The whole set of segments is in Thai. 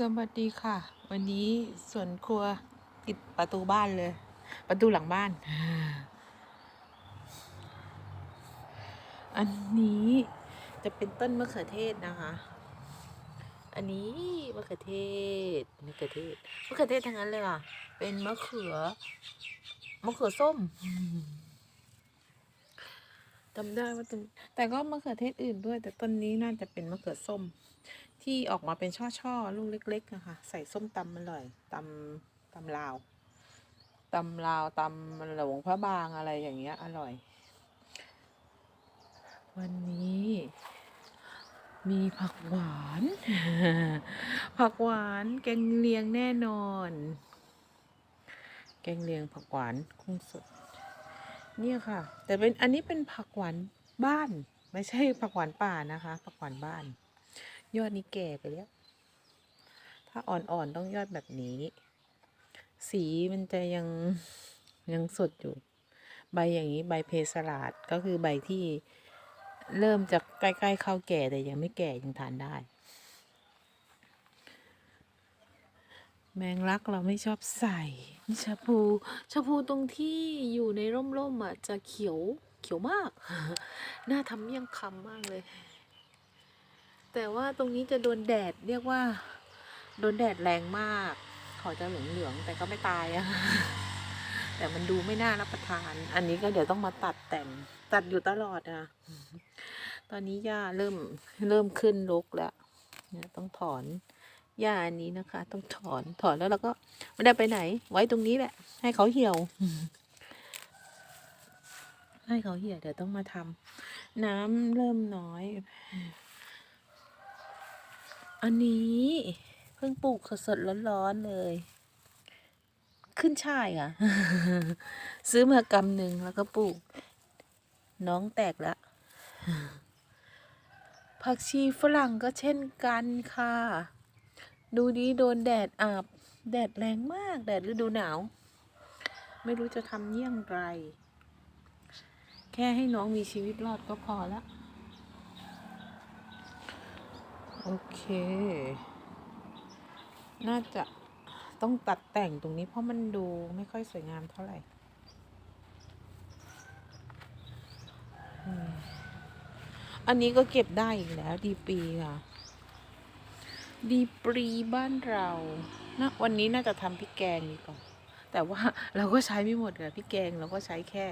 สวัสดีค่ะ วันนี้สวนครัวติดประตูบ้านเลย ประตูหลังบ้าน อันนี้จะเป็นต้นมะเขือเทศนะคะ อันนี้มะเขือเทศมะเขือเทศมะเขือเทศทั้งนั้นเลยค่ะ เป็นมะเขือมะเขือส้มจำได้ว่าต้แต่ก็มะเขือเทศอื่นด้วย แต่ต้นนี้น่าจะเป็นมะเขือส้ม ที่ออกมาเป็นช่อๆลูกเล็กๆนะคะใส่ส้มตำอร่อยตำตำลาวตำลาวตำหลวงพระบางอะไรอย่างเงี้ย อร่อย วันนี้ มีผักหวาน ผักหวานแกงเลียงแน่นอน แกงเลียงผักหวานกุ้งสดเนี่ยค่ะ แต่เป็นอันนี้เป็นผักหวานบ้าน ไม่ใช่ผักหวานป่านะคะ ผักหวานบ้าน ยอดนี้แก่ไปแล้ว ถ้าอ่อนๆต้องยอดแบบนี้ สีมันจะยังยังสดอยู่ ใบอย่างนี้ใบเพสลาดก็คือใบที่เริ่มจะใกล้ๆเข้าแก่แต่ยังไม่แก่ยังทานได้ แมงลักเราไม่ชอบใส่ชะพูชะพูตรงที่อยู่ในร่มๆอะจะเขียวเขียวมาก น่าทำเมี่ยงคำมากเลย แต่ว่าตรงนี้จะโดนแดดเรียกว่า โดนแดดแรงมาก เขาจะเหลืองๆแต่ก็ไม่ตายอะแต่มันดูไม่น่ารับประทาน อันนี้ก็เดี๋ยวต้องมาตัดแต่งตัดอยู่ตลอดอะตอนนี้หญ้าเริ่มเริ่มขึ้นรกแล้วเนี่ยต้องถอนหญ้าอันนี้นะคะ ต้องถอนถอนแล้วเราก็ไม่ได้ไปไหน ไว้ตรงนี้แหละ ให้เขาเหี่ยว ให้เขาเหี่ยวเดี๋ยวต้องมาทำน้ำเริ่มน้อย อันนี้เพิ่งปลูกสดๆร้อนๆเลย ขึ้นช่ายค่ะ ซื้อมากำหนึ่งแล้วก็ปลูก น้องแตกแล้วผักชีฝรั่งก็เช่นกันค่ะ ดูดีโดนแดดอาบ แดดแรงมาก แดดฤดูหนาว ไม่รู้จะทำเยี่ยงไร แค่ให้น้องมีชีวิตรอดก็พอละ โอเค น่าจะต้องตัดแต่งตรงนี้เพราะมันดูไม่ค่อยสวยงามเท่าไหร่อันนี้ก็เก็บได้อีกแล้ว ดีปีค่ะ ดีปรีบ้านเรานะวันนี้น่าจะทำพริกแกงดีกว่าแต่ว่าเราก็ใช้ไม่หมดค่ะพริกแกงเราก็ใช้แค่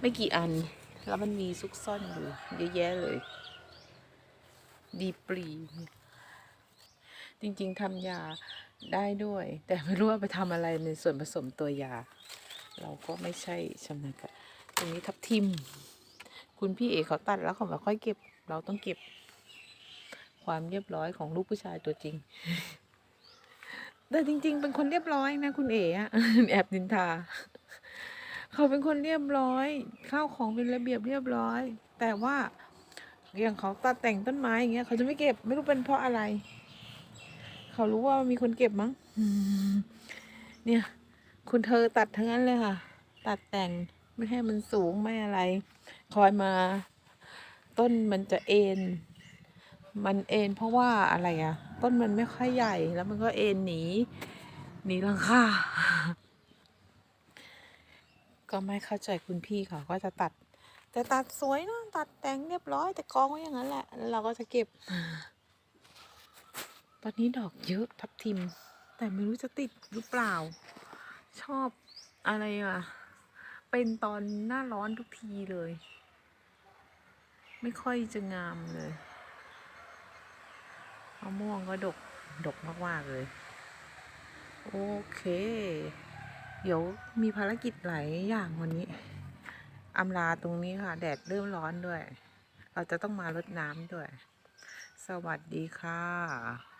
ไม่กี่อัน แล้วมันมีซุกซ่อนอยู่เยอะแยะเลย ดีปรีจริง ๆทำยาได้ด้วย แต่ไม่รู้ว่าไปทำอะไรในส่วนผสมตัวยา เราก็ไม่ใช่ชำนาญการตรงนี้ทับทิม คุณพี่เอกเขาตัดแล้วเขาไม่ค่อยเก็บ เราต้องเก็บ ความเรียบร้อยของลูกผู้ชายตัวจริง แต่จริง ๆ เป็นคนเรียบร้อยนะ คุณเอ๋อะแอบนินทา เขาเป็นคนเรียบร้อย ข้าวของเป็นระเบียบเรียบร้อย แต่ว่า อย่างเขาตัดแต่งต้นไม้อย่างเงี้ยเขาจะไม่เก็บไม่รู้เป็นเพราะอะไร เขารู้ว่ามีคนเก็บมั้งเนี่ย คุณเธอตัดทั้งนั้นเลยค่ะ ตัดแต่งไม่ให้มันสูงไม่อะไร คอยมา ต้นมันจะเอ็นมันเอ็นเพราะว่าอะไรอะต้นมันไม่ค่อยใหญ่แล้วมันก็เอ็นหนีหนีหลังคาก็ไม่เข้าใจคุณพี่เขาก็จะตัด แต่ตัดสวยนะตัดแต่งเรียบร้อย แต่กองไว้อย่างนั้นแหละ เราก็จะเก็บ ตอนนี้ดอกเยอะทับทิม แต่ไม่รู้จะติดหรือเปล่า ชอบอะไรอะ เป็นตอนหน้าร้อนทุกทีเลย ไม่ค่อยจะงามเลยมะม่วงก็ดก ดกมากๆเลย โอเค เดี๋ยวมีภารกิจหลายอย่างวันนี้ อำลาตรงนี้ค่ะ แดดเริ่มร้อนด้วย เราจะต้องมารดน้ำด้วย สวัสดีค่ะ